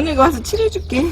저녁에 와서 칠해줄게.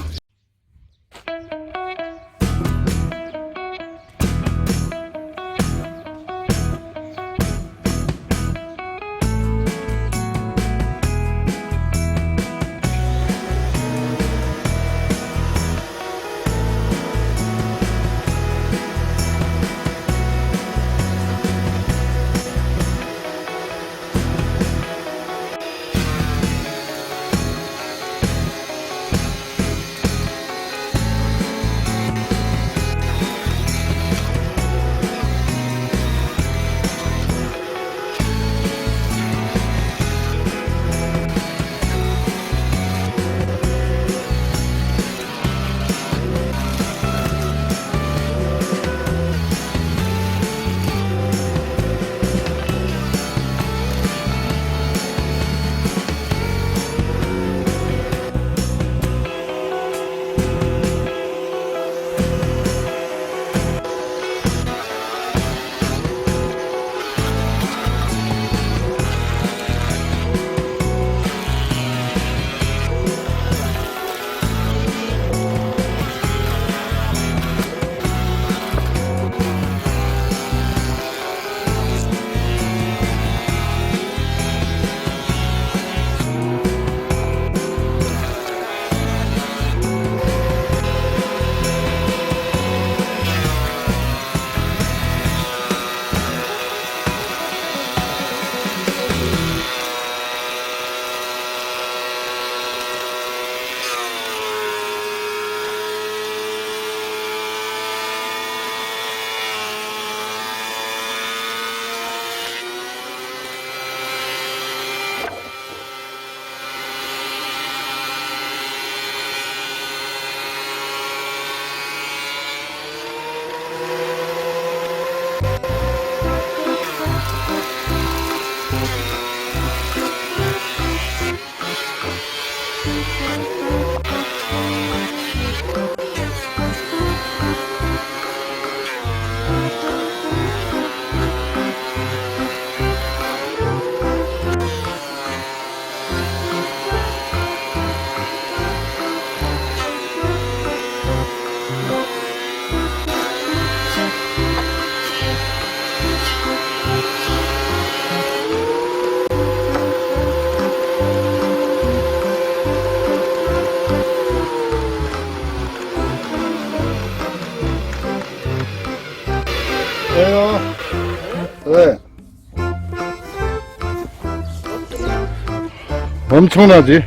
엄청나지?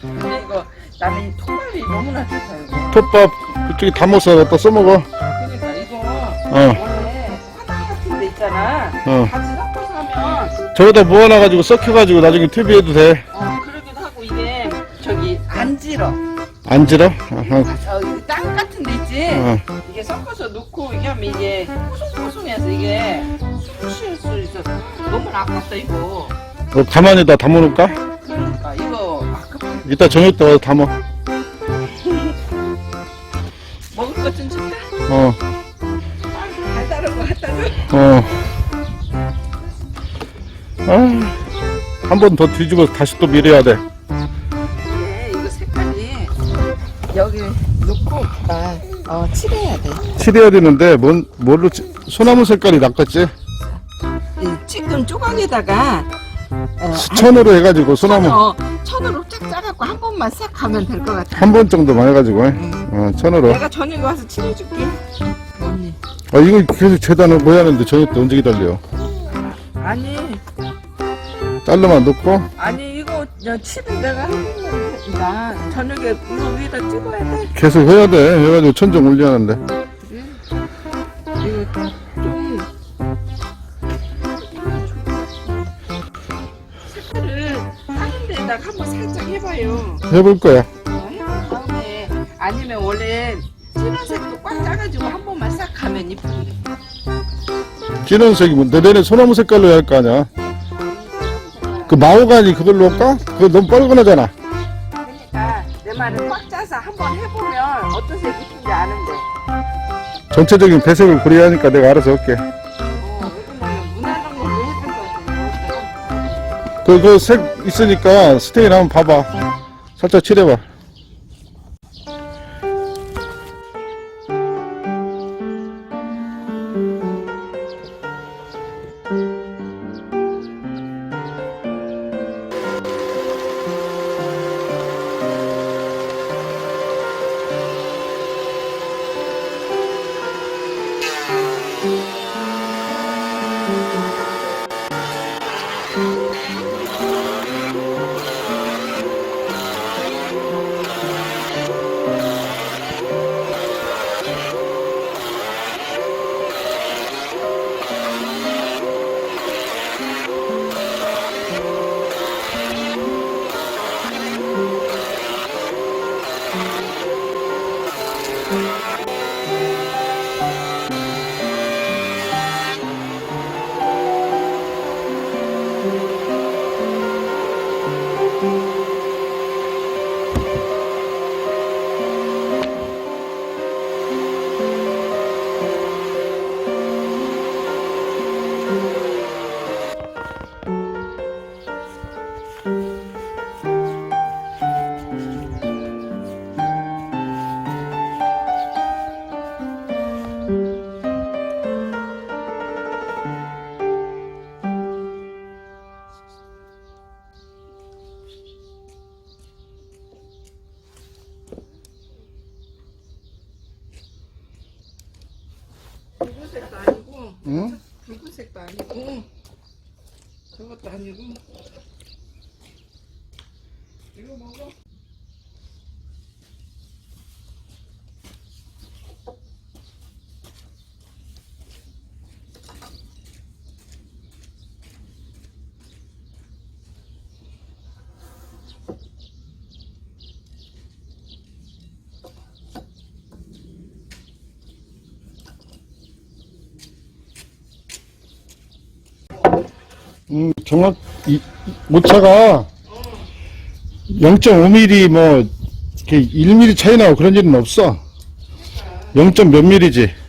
근데 이거 나는 이 톱밥이 너무나 좋다 이거. 톱밥 그쪽에 담아서 갖다 써먹어. 그러니까 이거 어, 원래 화단 같은 데 있잖아. 어. 같이 섞어서 하면 저기다 모아놔가지고 썩혀가지고 나중에 TV 해도 돼. 어 그러기도 하고 이게 저기 안 질어. 안 질어? 어, 저, 이땅 같은 데 있지? 어. 이게 섞어서 넣고 이게 하면 이게 포송포송해서 이게 쑤실 수 있어. 너무 아깝다 이거. 어, 가만히다 담아놓을까? 이따 저녁 때 와서 담아. 먹을 것 좀 줄까? 어, 아, 달달한 거 갖다 줘. 어. 아, 한 번 더 뒤집어서 다시 또 밀어야 돼. 이게 이거 색깔이 여기 넣고 나 어, 칠해야 돼. 칠해야 되는데 뭔 뭘로 치- 소나무 색깔이 낚았지? 이 지금 조각에다가 어, 천으로 해가지고 소나무 어, 천으로 쫙 짜갖고 한 번만 싹 가면 될 것 같아. 한 번 정도만 해가지고 어, 천으로. 내가 저녁에 와서 칠해줄게. 언니. 아 이거 계속 재단을 뭐 하는데 저녁 때 언제 기다려? 아니, 잘라만 넣고 아니 이거 야, 칠은 내가 하니까 저녁에 이거 위에다 찍어야 돼. 계속 해야 돼. 해가지고 천정 올려야 하는데. 이거 색깔을 하는 데다가 한번 살짝 해봐요. 해볼 거야. 어, 해본 다음에 아니면 원래 진한색도 꽉 짜가지고 한 번만 싹 가면 이쁜데. 진원색이 뭐 내내 소나무 색깔로 해야 할 거 아니야. 그 마오가니 그걸로 할까? 그거 너무 뻘건하잖아. 그러니까 내 말은 꽉 짜서 한번 해보면 어떤 색 이쁜지 아는데. 전체적인 배색을 고려야 하니까 내가 알아서 할게. 그, 그색 있으니까 스테인 한번 봐봐. 살짝 칠해봐. 저것도 아니고 이거 먹어 음, 정확, 이, 오차가 0.5mm 뭐, 이렇게 1mm 차이 나고 그런 일은 없어. 0. 몇 mm지.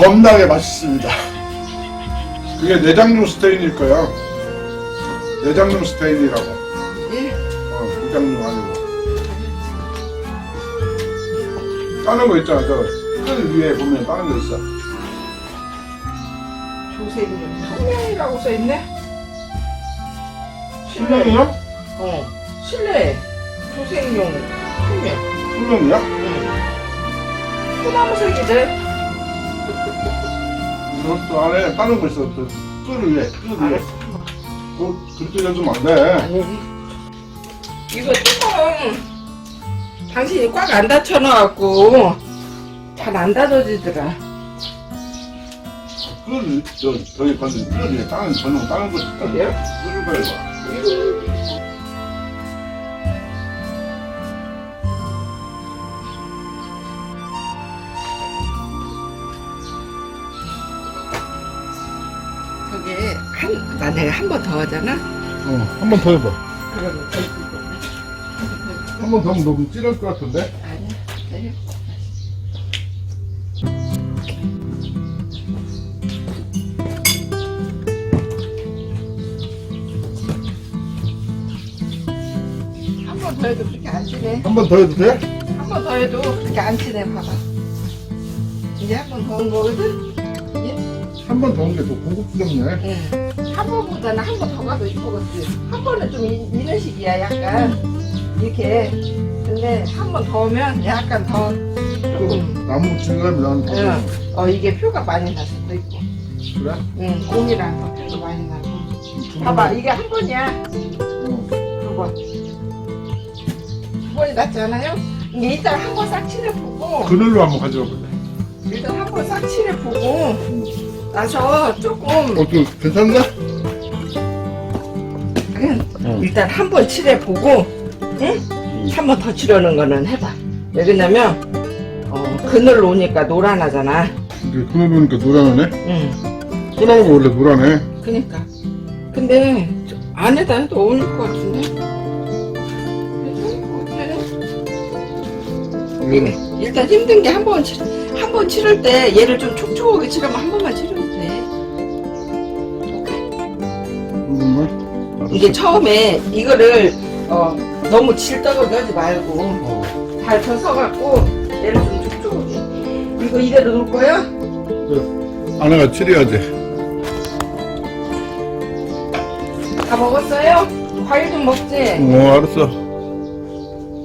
겁나게 맛있습니다. 그게 내장류 스테인일 거야. 내장류 스테인이라고. 예? 어, 내장류 아니고. 다른 거 있잖아. 저끈 위에 보면 다른 거 있어. 조세님 청량이라고 써있네 실명이야? 어 실내 조생용 청량 실명이야? 응 소나무 색이래 이것도 안에 다른 거 있어. 그 끈을 위에. 끈 위에. 알았어 그거 그렇게 해주면 안 돼. 아니 이거 뚜껑 당신이 꽉 안 닫혀놔갖고 잘 안 닫아지더라 끈을, 저, 저기 건데, 끈 위에 다른, 전용 다른 거 있다. 그래요? 끈을 봐봐. 저게 한 만약에 한번 더 하잖아 어, 한 번 더 해봐. 그러면 한 번 더 하면 너무 찌를 것 같은데? 아니야 네. 한번 더 해도 그렇게 안 치네 한 번 더 해도 돼? 한 번 더 해도 그렇게 안 치네 봐봐 이제 한 번더한 거거든 한번 더 온게더 고급스럽네. 응. 한 번보다는 한 번 더 가도 이쁘겠지. 한 번은 좀 이, 이런 식이야, 약간. 이렇게. 근데 한 번 더 오면 약간 더 조금. 좀 나무 질감이 나는 거. 응. 어, 이게 표가 많이 날 수도 있고. 그래? 응, 공이랑 더 표도 많이 나고. 봐봐, 이게 한 번이야. 어. 두 번. 두 번이 낫지 않아요? 이게 일단 한 번 싹 칠해보고. 그늘로 한번 가져가 보자. 일단 한 번 싹 칠해보고. 나서 조금 어, 좀 괜찮나? 그냥 응. 일단 한 번 칠해보고 응? 한 번 더 칠하는 거는 해봐 왜 그러냐면 어, 그늘 오니까 노란하잖아 이게 그늘 보니까 노란하네? 응 소나무가 원래 노란해. 그니까 근데 저 안에다 해도 어울릴 것 같은데 괜찮을 것 같아 이게 일단 힘든 게 한 번 칠, 한번 치를 때 얘를 좀 촉촉하게 치려면 한 번만 치르면 이게 처음에 이거를 어, 너무 질떡하게 하지 말고 어. 잘 펴서갖고 얘를 좀 촉촉하게 이거 이대로 놓을 거야? 아내가 칠해야지. 다 먹었어요? 과일 좀 먹지? 어, 알았어.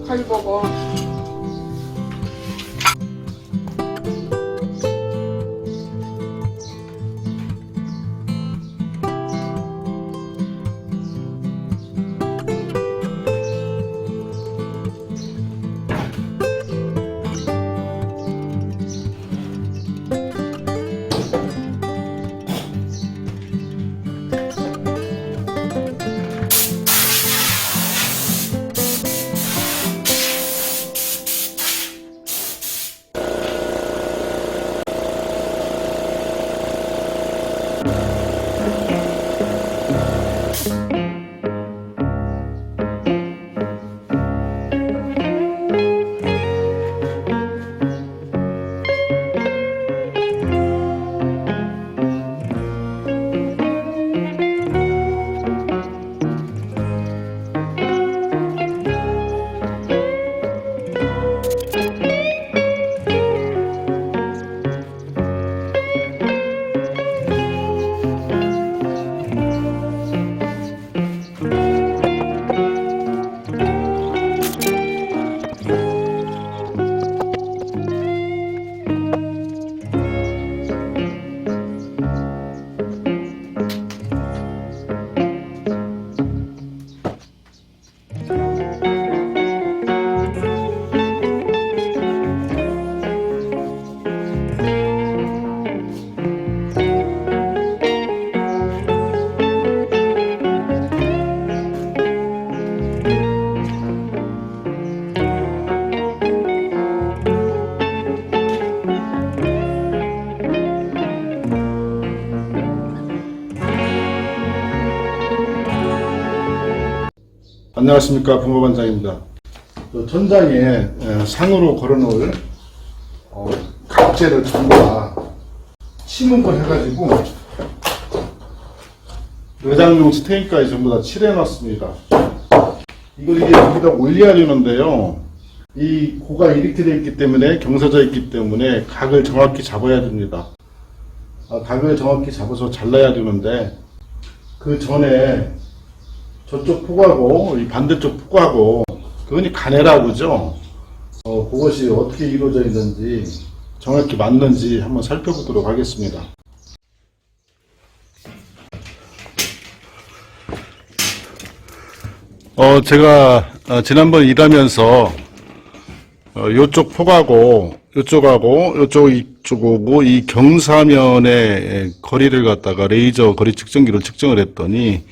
과일 먹어 안녕하십니까 부모반장입니다. 그 천장에 에, 상으로 걸어놓을 어, 각재를 전부 다 침묵을 해가지고 외장용 스테인까지 전부 다 칠해놨습니다. 이걸 이제 여기다 올려야되는데요. 이 고가 이렇게 되어 있기 때문에 경사져 있기 때문에 각을 정확히 잡아야 됩니다. 아, 각을 정확히 잡아서 잘라야 되는데 그 전에 저쪽 폭하고 이 반대쪽 폭하고 그거니 가내라고 그죠? 어, 그것이 어떻게 이루어져 있는지 정확히 맞는지 한번 살펴보도록 하겠습니다. 어, 제가 어, 지난번 일하면서 어, 요쪽 폭하고 요쪽하고 요쪽 이쪽하고 이 경사면의 거리를 갖다가 레이저 거리 측정기로 측정을 했더니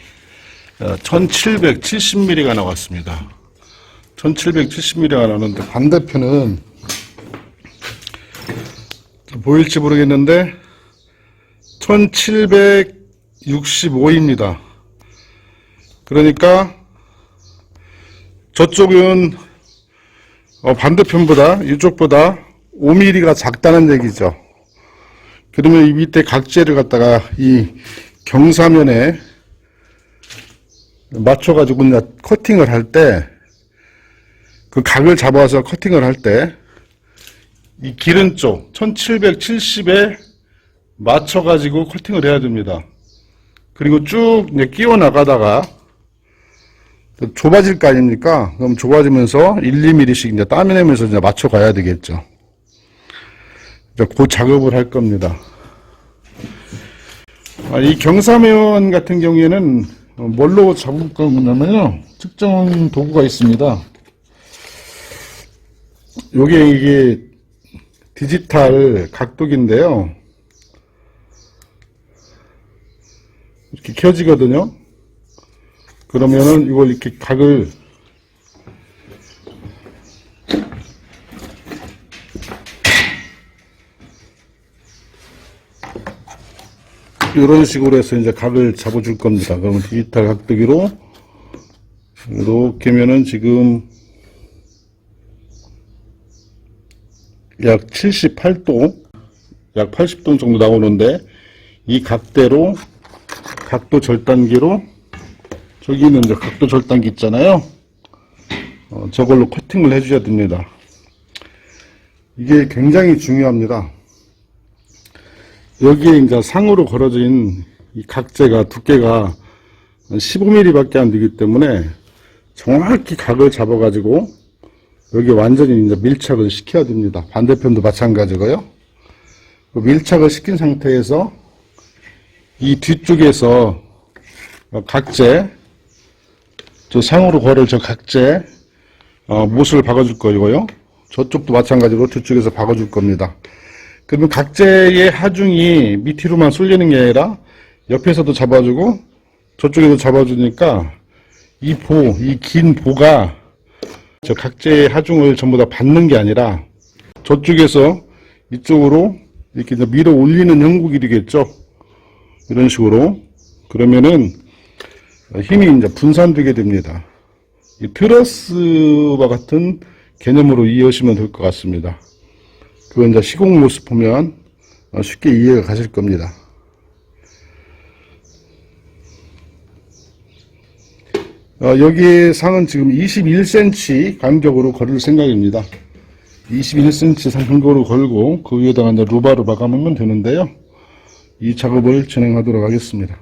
1770mm가 나왔습니다. 1770mm가 나오는데 반대편은 보일지 모르겠는데 1765입니다. 그러니까 저쪽은 어, 반대편보다 이쪽보다 5mm가 작다는 얘기죠. 그러면 이 밑에 각재를 갖다가 이 경사면에 맞춰가지고 이제 커팅을 할 때, 그 각을 잡아서 커팅을 할 때, 이 기른 쪽, 1770에 맞춰가지고 커팅을 해야 됩니다. 그리고 쭉 이제 끼워 나가다가, 좁아질 거 아닙니까? 그럼 좁아지면서 1, 2mm씩 이제 따내면서 이제 맞춰 가야 되겠죠. 이제 그 작업을 할 겁니다. 아, 이 경사면 같은 경우에는 어, 어, 뭘로 잡을 거냐면요. 특정 도구가 있습니다. 요게 이게 디지털 각도기인데요. 이렇게 켜지거든요. 그러면은 이걸 이렇게 각을 이런 식으로 해서 이제 각을 잡아줄 겁니다. 그러면 디지털 각도기로 이렇게 하면은 지금 약 78도, 약 80도 정도 나오는데 이 각대로 각도 절단기로 저기는 이제 각도 절단기 있잖아요. 어, 저걸로 커팅을 해줘야 됩니다. 이게 굉장히 중요합니다. 여기에 이제 상으로 걸어진 이 각재가 두께가 15mm 밖에 안 되기 때문에 정확히 각을 잡아가지고 여기 완전히 이제 밀착을 시켜야 됩니다. 반대편도 마찬가지고요. 그 밀착을 시킨 상태에서 이 뒤쪽에서 각재, 저 상으로 걸을 저 각재, 어, 못을 박아줄 거고요. 저쪽도 마찬가지로 뒤쪽에서 박아줄 겁니다. 그러면 각재의 하중이 밑으로만 쏠리는 게 아니라 옆에서도 잡아주고 저쪽에도 잡아주니까 이 보, 이 긴 보가 저 각재의 하중을 전부 다 받는 게 아니라 저쪽에서 이쪽으로 이렇게 밀어 올리는 형국이 되겠죠. 이런 식으로. 그러면은 힘이 이제 분산되게 됩니다. 이 트러스와 같은 개념으로 이해하시면 될 것 같습니다. 그건 이제 시공 모습 보면 어, 쉽게 이해가 가실 겁니다. 어, 여기에 상은 지금 21cm 간격으로 걸을 생각입니다. 21cm 간격으로 걸고 그 위에다가 이제 루바로 마감하면 되는데요. 이 작업을 진행하도록 하겠습니다.